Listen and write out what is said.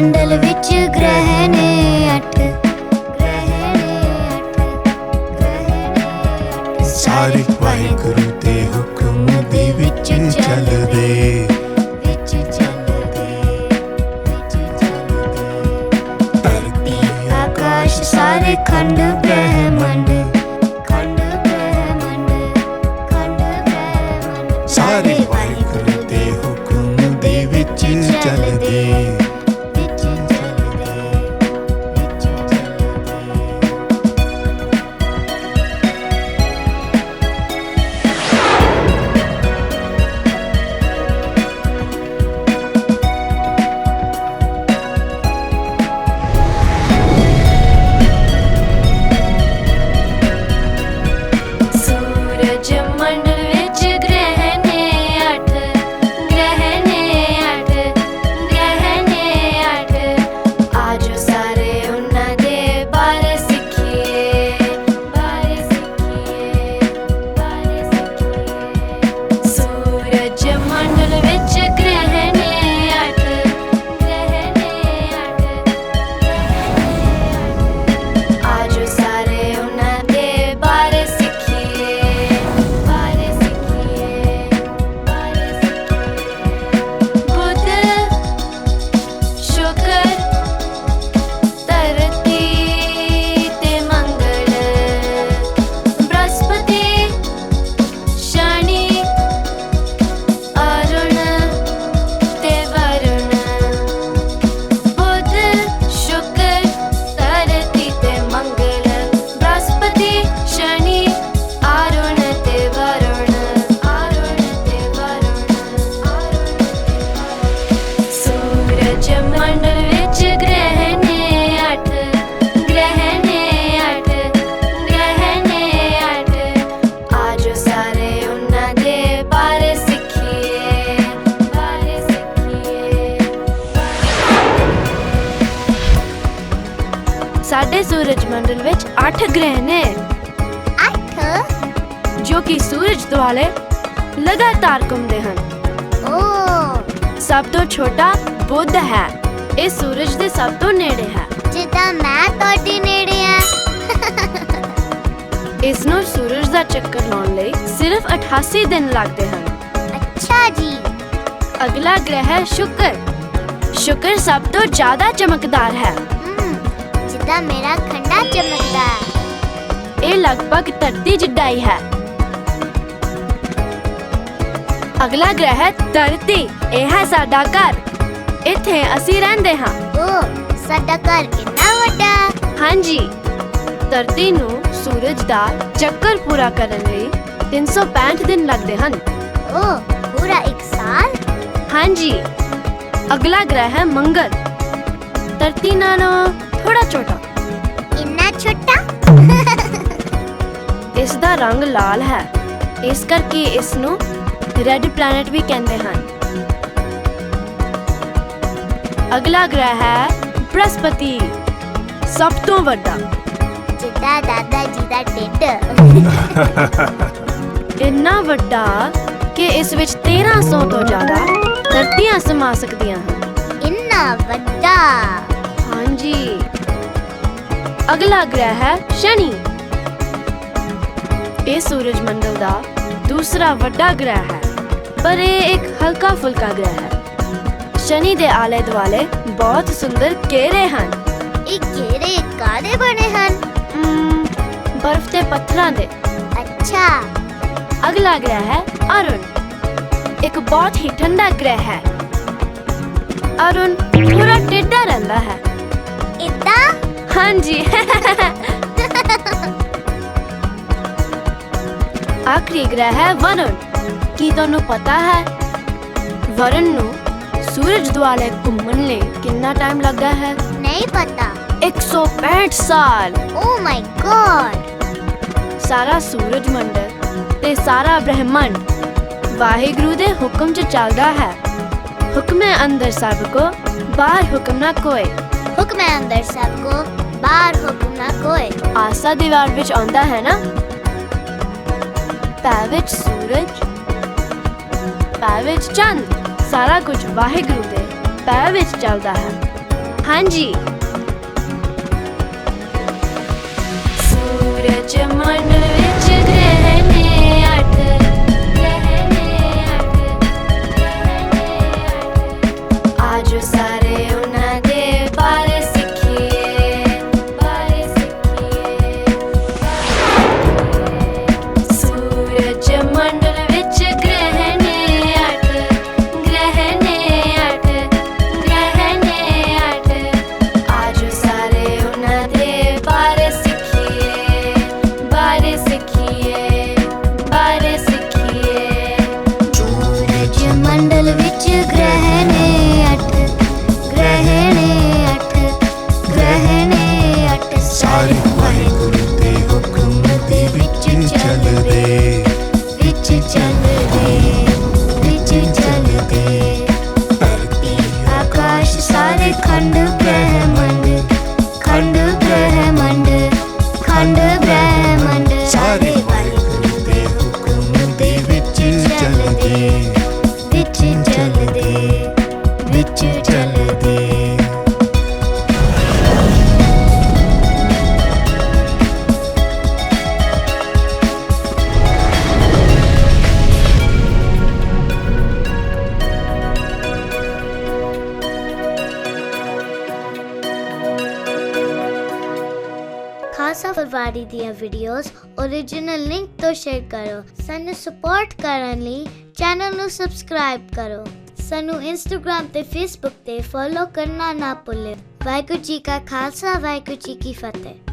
ਮੰਡਲ ਵਿੱਚ ਗ੍ਰਹਿ ਨੇ ਅੱਠ। ਗ੍ਰਹਿ ਨੇ ਅੱਠ ਗ੍ਰਹਿ ਨੇ ਅੱਠ ਸਾਰੇ ਵਾਹਿਗੁਰੂ ਦੇ ਹੁਕਮ ਦੇ ਵਿੱਚ ਚੱਲਦੇ। ਵਿੱਚ ਚੱਲਦੇ ਵਿੱਚ ਚੱਲਦੇ। ਧਰਤੀ ਆਕਾਸ਼ ਸਾਰੇ ਖੰਡ ਬ੍ਰਹਿਮੰਡ ਸਾਡੇ ਸੂਰਜ ਮੰਡਲ ਵਿੱਚ 8 ਗ੍ਰਹਿ ਨੇ। ਅੱਠ? ਜੋ ਕਿ ਸੂਰਜ ਦੁਆਲੇ ਲਗਾਤਾਰ ਘੁੰਮਦੇ ਹਨ। ਓ। ਸਭ ਤੋਂ ਛੋਟਾ ਬੁੱਧ ਹੈ। ਇਹ ਸੂਰਜ ਦੇ ਸਭ ਤੋਂ ਨੇੜੇ ਹੈ। ਜਿੱਦਾਂ ਮੈਂ ਤੁਹਾਡੇ ਨੇੜੇ ਆ। ਇਸ ਨੂੰ ਸੂਰਜ ਦਾ ਚੱਕਰ ਲਾਉਣ ਲਈ ਸਿਰਫ 88 ਦਿਨ ਲੱਗਦੇ ਹਨ। ਅੱਛਾ ਜੀ। ਅਗਲਾ ਗ੍ਰਹਿ ਸ਼ੁਕਰ। ਸ਼ੁਕਰ ਸਭ ਤੋਂ ਜ਼ਿਆਦਾ ਚਮਕਦਾਰ ਹੈ। ਜਿੱਦਾਂ ਮੇਰਾ ਖੰਡਾ ਚਮਕਦਾ ਹੈ। ਇਹ ਲਗਭਗ ਧਰਤੀ ਜਿੱਡਾ ਹੀ ਹੈ। ਅਗਲਾ ਗ੍ਰਹਿ ਹੈ ਧਰਤੀ ਇਹ ਹੈ ਸਾਡਾ ਘਰ। ਇੱਥੇ ਅਸੀਂ ਰਹਿੰਦੇ ਹਾਂ। ਓ ਸਾਡਾ ਘਰ ਕਿੰਨਾ ਵੱਡਾ ਹਾਂਜੀ। ਧਰਤੀ ਨੂੰ ਸੂਰਜ ਦਾ ਚੱਕਰ ਪੂਰਾ ਕਰਨ ਲਈ 365 ਦਿਨ ਲੱਗਦੇ ਹਨ। ਓ ਪੂਰਾ ਇੱਕ ਸਾਲ? ਹਾਂਜੀ। ਅਗਲਾ ਗ੍ਰਹਿ ਹੈ ਮੰਗਲ। ਧਰਤੀ ਨਾਲੋਂ ਥੋੜਾ ਛੋਟਾ। ਇੰਨਾ ਛੋਟਾ? ਇਸ ਦਾ ਰੰਗ ਲਾਲ ਹੈ। ਇਸ ਕਰਕੇ ਇਸ ਨੂੰ ਰੈੱਡ ਪਲੈਨਟ ਵੀ ਕਹਿੰਦੇ ਹਨ। ਅਗਲਾ ਗ੍ਰਹਿ ਹੈ ਬ੍ਰਹਸਪਤੀ। ਸਭ ਤੋਂ ਵੱਡਾ। ਜਿੱਦਾਂ ਦਾਦਾ ਜੀ ਦਾ ਢਿੱਡ। ਇੰਨਾ ਵੱਡਾ ਕਿ ਇਸ ਵਿੱਚ 1300 ਤੋਂ ਜ਼ਿਆਦਾ ਧਰਤੀਆਂ ਸਮਾ ਸਕਦੀਆਂ ਹਨ। ਇੰਨਾ ਵੱਡਾ। ਹਾਂਜੀ। ਅਗਲਾ ਗ੍ਰਹਿ ਹੈ ਸ਼ਨੀ। ਇਹ ਸੂਰਜ ਮੰਡਲ ਦਾ ਦੂਸਰਾ ਵੱਡਾ ਗ੍ਰਹਿ ਹੈ ਪਰ ਇਹ ਇੱਕ ਹਲਕਾ ਫੁਲਕਾ ਗ੍ਰਹਿ ਹੈ। ਸ਼ਨੀ ਦੇ ਆਲੇ ਦੁਆਲੇ ਬਹੁਤ ਸੁੰਦਰ ਘੇਰੇ ਹਨ। ਇਹ ਘੇਰੇ ਕਾਦੇ ਬਣੇ ਹਨ? ਬਰਫ਼ ਤੇ ਪੱਥਰਾਂ ਦੇ। ਅੱਛਾ। ਅਗਲਾ ਗ੍ਰਹਿ ਹੈ ਅਰੁਣ। ਇੱਕ ਬਹੁਤ ਹੀ ਠੰਡਾ ਗ੍ਰਹਿ ਹੈ। ਅਰੁਣ ਪੂਰਾ ਟੇਢਾ ਰਹਿੰਦਾ ਹੈ। ਇਦਾਂ? ਹਾਂਜੀ। ਆਖਰੀ ਗ੍ਰਹਿ ਹੈ ਵਰੁਣ। ਕੀ ਤੁਹਾਨੂੰ ਪਤਾ ਹੈ? ਵਰੁਣ ਨੂੰ ਸੂਰਜ ਦੁਆਲੇ ਘੁੰਮਣ ਲਈ ਕਿੰਨਾ ਟਾਈਮ ਲੱਗਦਾ ਹੈ? ਨਹੀਂ ਪਤਾ। 165 ਸਾਲ। ਓ ਮਾਈ ਗॉड ਸਾਰਾ ਸੂਰਜ ਮੰਡਲ ਤੇ ਸਾਰਾ ਬ੍ਰਹਿਮੰਡ ਵਾਹਿਗੁਰੂ ਦੇ ਹੁਕਮ 'ਚ ਚੱਲਦਾ ਹੈ। ਹੁਕਮੇ ਅੰਦਰ ਸਭ ਕੋ ਬਾਹਰ ਹੁਕਮ ਨਾ ਕੋਏ। ਹੁਕਮ ਅੰਦਰ ਸਭ ਕੋ। ਬਾਹਰ ਹੁਕਮ ਨਾ ਕੋਏ। ਆਸਾ ਦੀਵਾਰ ਵਿੱਚ ਆਉਂਦਾ ਹੈ ਨਾ? ਪੈ ਵਿੱਚ ਸੂਰਜ ਪੈ ਵਿੱਚ ਚੰਦ ਸਾਰਾ ਕੁਝ ਵਾਹਿਗੁਰੂ ਦੇ ਪੈ ਵਿੱਚ ਚੱਲਦਾ ਹੈ। ਹਾਂਜੀ। ਸੂਰਜ ਮਨ ਪਵਾੜੀ ਦੀਆਂ ਵੀਡੀਓਜ਼ origignal ਲਿੰਕ ਤੋਂ ਸ਼ੇਅਰ ਕਰੋ। ਸਾਨੂੰ ਸਪੋਰਟ ਕਰਨ ਲਈ ਚੈਨਲ ਨੂੰ ਸਬਸਕ੍ਰਾਈਬ ਕਰੋ। ਸਾਨੂੰ ਇੰਸਟਾਗ੍ਰam ਤੇ ਫੇਸਬੁੱਕ ਤੇ ਫੋਲੋ ਕਰਨਾ ਨਾ ਭੁੱਲੇ। ਵਾਹਿਗੁਰੂ ਜੀ ਕਾ ਖਾਲਸਾ, ਵਾਹਿਗੁਰੂ ਜੀ ਕੀ ਫਤਿਹ।